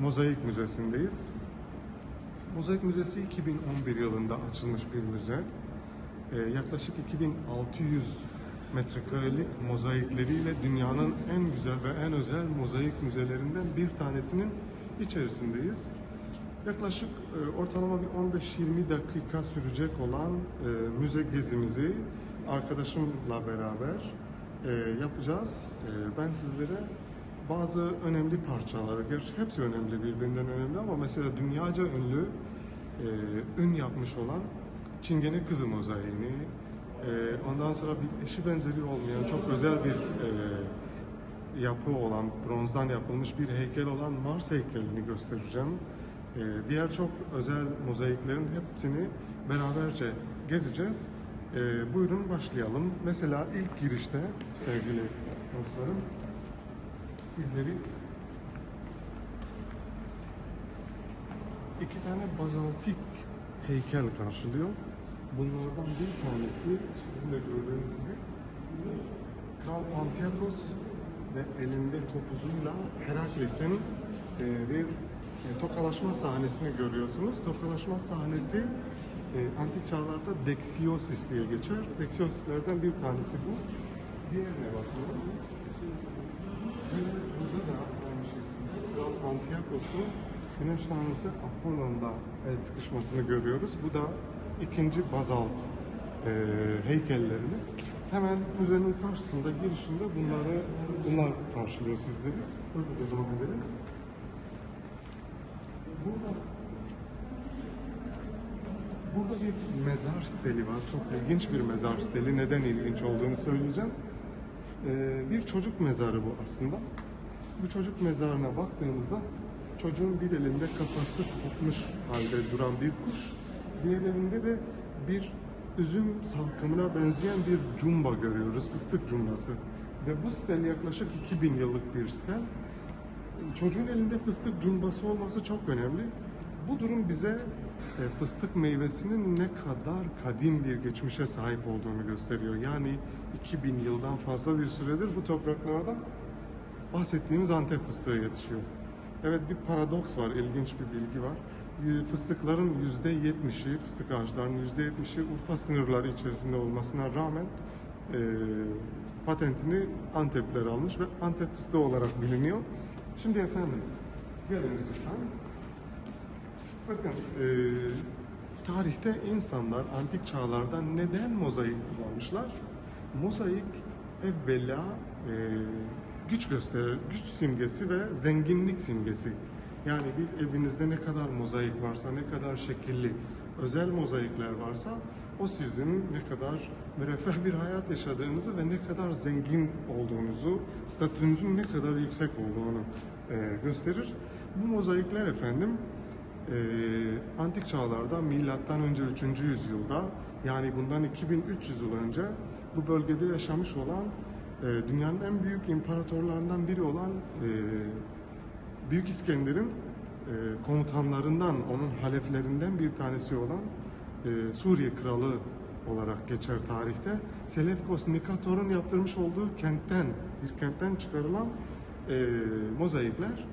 Mozaik Müzesi'ndeyiz. Mozaik Müzesi 2011 yılında açılmış bir müze. Ee, yaklaşık 2600 metrekarelik mozaikleriyle dünyanın en güzel ve en özel mozaik müzelerinden bir tanesinin içerisindeyiz. Yaklaşık e, ortalama bir 15-20 dakika sürecek olan e, müze gezimizi arkadaşımla beraber e, yapacağız. E, ben sizlere bazı önemli parçaları, gerçi hepsi önemli, birbirinden önemli ama mesela dünyaca ünlü, e, ün yapmış olan Çingene Kızı mozaiğini, e, ondan sonra bir eşi benzeri olmayan çok özel bir e, yapı olan, bronzdan yapılmış bir heykel olan Mars heykelini göstereceğim. E, diğer çok özel mozaiklerin hepsini beraberce gezeceğiz. E, buyurun başlayalım. Mesela ilk girişte sevgili dostlarım, sizleri iki tane bazaltik heykel karşılıyor. Bunlardan bir tanesi sizin de gördüğünüz gibi Kral Antiagos ve elinde topuzuyla Herakles'in e, bir e, tokalaşma sahnesini görüyorsunuz. Tokalaşma sahnesi e, antik çağlarda Dexiosis diye geçer. Dexiosislerden bir tanesi bu. Diğerine bakıyorum. Yine burada da aynı şekilde Kral Antiagos'un Güneş tanrısı Apollon'da el sıkışmasını görüyoruz. Bu da ikinci bazalt e, heykellerimiz. Hemen müzenin karşısında girişinde bunları bunlar karşılıyor sizleri. Burada devam edelim. Burada Burada bir mezar steli var. Çok ilginç bir mezar steli. Neden ilginç olduğunu söyleyeceğim. Ee, bir çocuk mezarı bu aslında. Bu çocuk mezarına baktığımızda çocuğun bir elinde kafası kopmuş halde duran bir kuş, diğer elinde de bir üzüm salkımına benzeyen bir cumba görüyoruz, fıstık cumbası. Ve bu stel yaklaşık 2000 yıllık bir stel. Çocuğun elinde fıstık cumbası olması çok önemli. Bu durum bize fıstık meyvesinin ne kadar kadim bir geçmişe sahip olduğunu gösteriyor. Yani 2000 yıldan fazla bir süredir bu topraklarda bahsettiğimiz Antep fıstığı yetişiyor. Evet bir paradoks var, ilginç bir bilgi var. Fıstıkların %70'i, fıstık ağaçlarının %70'i Urfa sınırları içerisinde olmasına rağmen e, patentini Antepler almış ve Antep fıstığı olarak biliniyor. Şimdi efendim, gelin lütfen. Bakın, e, tarihte insanlar antik çağlarda neden mozaik kullanmışlar? Mozaik evvela e, güç gösterir, güç simgesi ve zenginlik simgesi. Yani bir evinizde ne kadar mozaik varsa, ne kadar şekilli, özel mozaikler varsa o sizin ne kadar müreffeh bir hayat yaşadığınızı ve ne kadar zengin olduğunuzu, statünüzün ne kadar yüksek olduğunu e, gösterir. Bu mozaikler efendim antik çağlarda milattan önce 3. yüzyılda yani bundan 2300 yıl önce bu bölgede yaşamış olan e, dünyanın en büyük imparatorlarından biri olan e, Büyük İskender'in e, komutanlarından, onun haleflerinden bir tanesi olan Suriye kralı olarak geçer tarihte. Selefkos Nikator'un yaptırmış olduğu kentten, bir kentten çıkarılan mozaikler.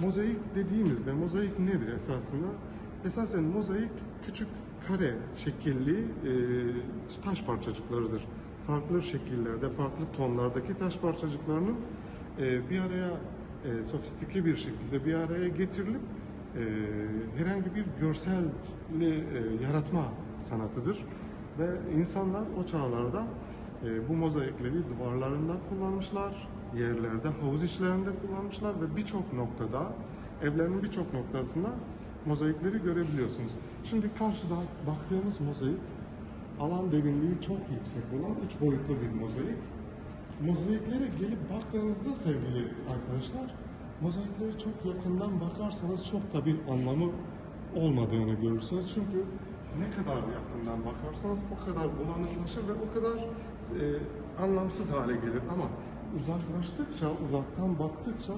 Mozaik dediğimizde mozaik nedir esasında? Esasen mozaik küçük kare şekilli e, taş parçacıklarıdır. Farklı şekillerde, farklı tonlardaki taş parçacıklarının e, bir araya e, sofistike bir şekilde bir araya getirilip e, herhangi bir görsel e, yaratma sanatıdır. Ve insanlar o çağlarda bu mozaikleri duvarlarında kullanmışlar, yerlerde, havuz içlerinde kullanmışlar ve birçok noktada, evlerin birçok noktasında mozaikleri görebiliyorsunuz. Şimdi karşıda baktığımız mozaik, alan derinliği çok yüksek olan üç boyutlu bir mozaik. Mozaiklere gelip baktığınızda sevgili arkadaşlar, mozaikleri çok yakından bakarsanız çok da bir anlamı olmadığını görürsünüz. Çünkü ne kadar yakından bakarsanız o kadar bulanıklaşır ve o kadar e, anlamsız hale gelir. Ama uzaklaştıkça, uzaktan baktıkça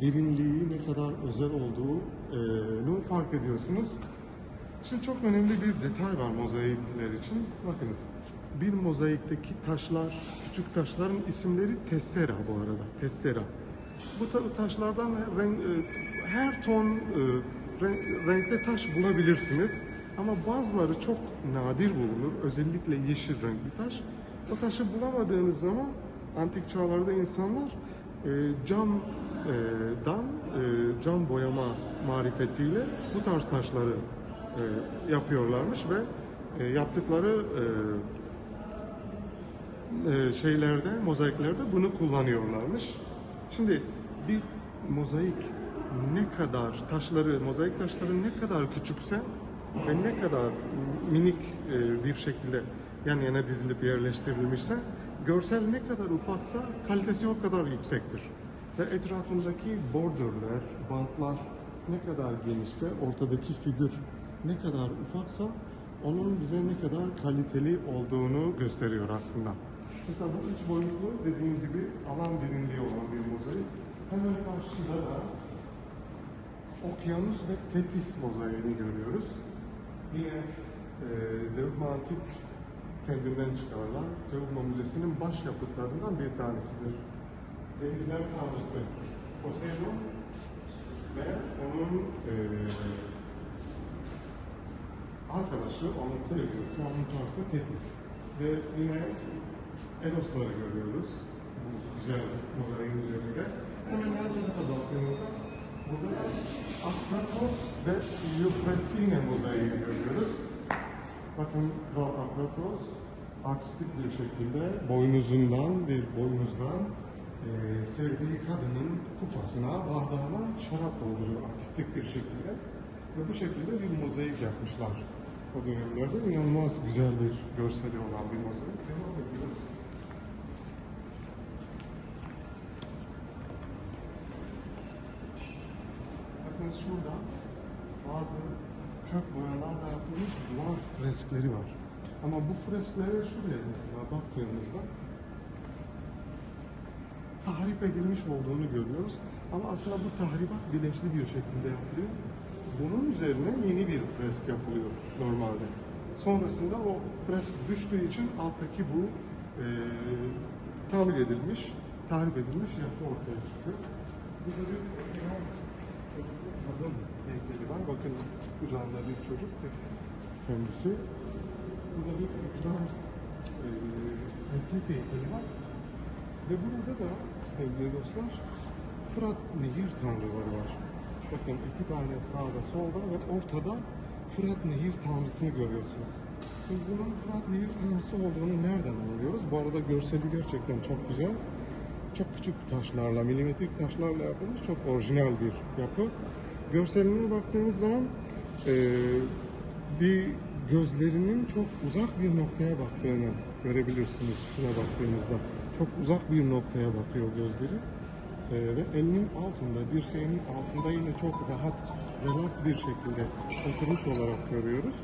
derinliği ne kadar özel olduğunu fark ediyorsunuz. Şimdi çok önemli bir detay var mozaikler için. Bakınız. Bir mozaikteki taşlar, küçük taşların isimleri tessera bu arada. Tessera. Bu ta- taşlardan renk, e, her ton e, ren- renkte taş bulabilirsiniz. Ama bazıları çok nadir bulunur. Özellikle yeşil renkli taş. O taşı bulamadığınız zaman antik çağlarda insanlar e, camdan e, cam boyama marifetiyle bu tarz taşları e, yapıyorlarmış ve e, yaptıkları e, e, şeylerde, mozaiklerde bunu kullanıyorlarmış. Şimdi bir mozaik ne kadar taşları, mozaik taşları ne kadar küçükse ve ne kadar minik e, bir şekilde yan yana dizilip yerleştirilmişse görsel ne kadar ufaksa kalitesi o kadar yüksektir. Ve etrafındaki borderler, bantlar ne kadar genişse, ortadaki figür ne kadar ufaksa onun bize ne kadar kaliteli olduğunu gösteriyor aslında. Mesela bu üç boyutlu dediğim gibi alan derinliği olan bir mozaik. Hemen karşıda da Okyanus ve Tetis mozaiğini görüyoruz. Yine e, Zeugma Antik kendinden çıkarılan Zeugma Müzesi'nin başyapıtlarından bir tanesidir. Denizler Tanrısı Poseidon ve onun e, arkadaşı, onun sevgilisi, onun tanrısı Tetis. Ve yine Erosları görüyoruz. Bu güzel mozaiğin üzerinde. Hemen yan tarafa baktığımızda burada da Akratos ve Eufrosine mozaiğini görüyoruz. Bakın Kral Akratos artistik bir şekilde boynuzundan bir boynuzdan e, sevdiği kadının kupasına, bardağına şarap dolduruyor artistik bir şekilde. Ve bu şekilde bir mozaik yapmışlar o dönemlerde. İnanılmaz güzel bir görseli olan bir mozaik. Devam ediyoruz. Bakın şurada bazı kök boyalarla yapılmış duvar freskleri var. Ama bu fresklere şuraya mesela baktığımızda tahrip edilmiş olduğunu görüyoruz. Ama aslında bu tahribat bilinçli bir şekilde yapılıyor. Bunun üzerine yeni bir fresk yapılıyor normalde. Sonrasında o fresk düştüğü için alttaki bu e, tamir edilmiş, tahrip edilmiş yapı ortaya çıkıyor. Burada bir kadın heykeli var. Bakın kucağında bir çocuk kendisi. Burada bir ekran e, erkek heykeli var. Ve burada da sevgili dostlar Fırat Nehir tanrıları var. Bakın iki tane sağda solda ve ortada Fırat Nehir tanrısını görüyorsunuz. Şimdi bunun Fırat Nehir tanrısı olduğunu nereden anlıyoruz? Bu arada görseli gerçekten çok güzel. Çok küçük taşlarla, milimetrik taşlarla yapılmış çok orijinal bir yapı. Görseline baktığınız zaman eee, bir gözlerinin çok uzak bir noktaya baktığını görebilirsiniz şuna baktığınızda. Çok uzak bir noktaya bakıyor gözleri. Ee, ve elinin altında, dirseğinin altında yine çok rahat, relax bir şekilde oturmuş olarak görüyoruz.